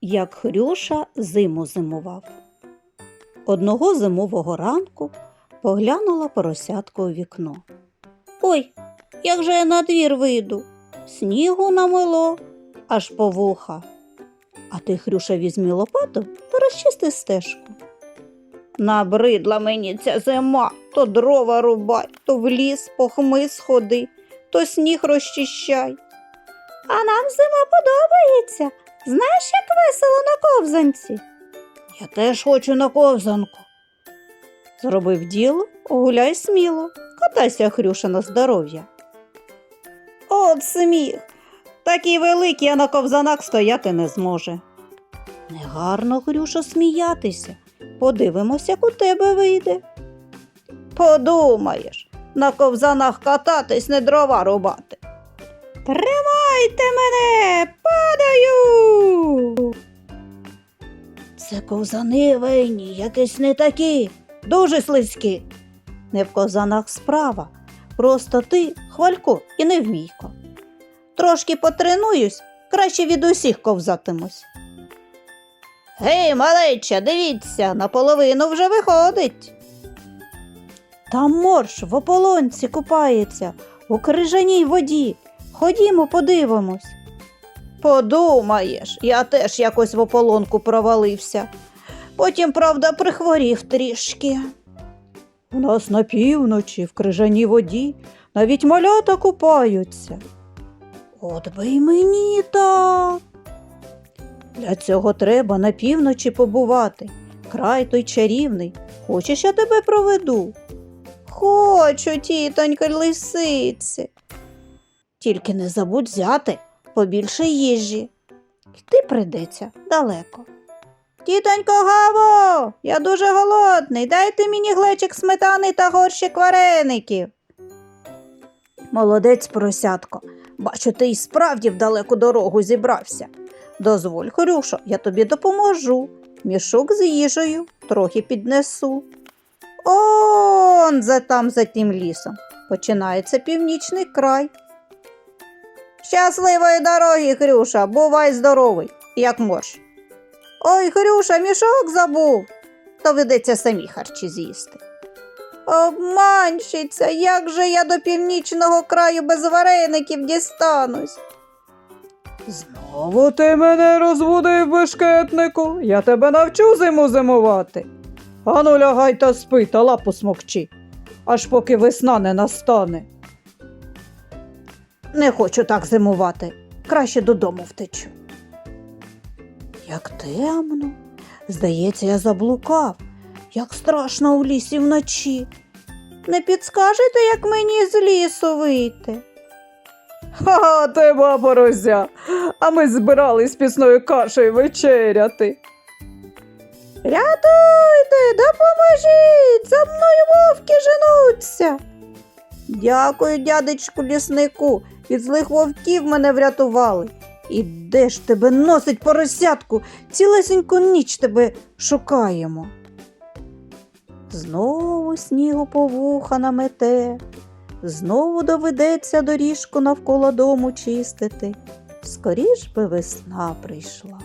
Як Хрюша зиму зимував. Одного зимового ранку поглянула поросятко у вікно. Ой, як же я на двір вийду? Снігу намило, аж по вуха. А ти, Хрюша, візьми лопату та розчисти стежку. Набридла мені ця зима, то дрова рубай, то в ліс по хмиз ходи, то сніг розчищай. А нам зима подобається. Знаєш, як весело на ковзанці? Я теж хочу на ковзанку. Зробив діло, гуляй сміло, катайся, Хрюша, на здоров'я. От сміх. Такий великий, а на ковзанах стояти не зможе. Негарно, Хрюша, сміятися. Подивимося, як у тебе вийде. Подумаєш, на ковзанах кататись, не дрова рубати. Тримайте мене, падаю. Це ковзани винні, якісь не такі, дуже слизькі. Не в ковзанах справа. Просто ти хвалько і невмійко. Трошки потренуюсь, краще від усіх ковзатимусь. Гей, малеча, дивіться, наполовину вже виходить. Там морж в ополонці купається, у крижаній воді. Ходімо, подивимось. Подумаєш, я теж якось в ополонку провалився. Потім, правда, прихворів трішки. У нас на півночі, в крижаній воді, навіть малята купаються. От би й мені так. Для цього треба на півночі побувати. Край той чарівний. Хочеш, я тебе проведу? Хочу, тітонько лисиці. Тільки не забудь взяти побільше їжі. Йти прийдеться далеко. Тітонько Гаво, я дуже голодний. Дайте мені глечик сметани та горщик вареників. Молодець, поросятко. Бачу, ти й справді в далеку дорогу зібрався. Дозволь, Хорюшо, я тобі допоможу. Мішок з їжею трохи піднесу. Он за там за тим лісом починається північний край. Щасливої дороги, Хрюша, бувай здоровий, як морж. Ой, Хрюша, мішок забув. Доведеться самі харчі з'їсти. Обманщиця, як же я до північного краю без вареників дістанусь? Знову ти мене розбудив, бешкетнику. Я тебе навчу зиму зимувати. Ану, лягай та спи та лапу смокчи, аж поки весна не настане. Не хочу так зимувати. Краще додому втечу. Як темно. Здається, я заблукав. Як страшно у лісі вночі. Не підскажете, як мені з лісу вийти? Ха, ти баба розя, а ми збирались пісною кашею вечеряти. Рятуйте, допоможіть, за мною вовки женуться. Дякую, дядечку ліснику, від злих вовків мене врятували. І де ж тебе носить поросятку? Цілесеньку ніч тебе шукаємо. Знову снігу по вуха намете, знову доведеться доріжку навколо дому чистити. Скоріш би весна прийшла.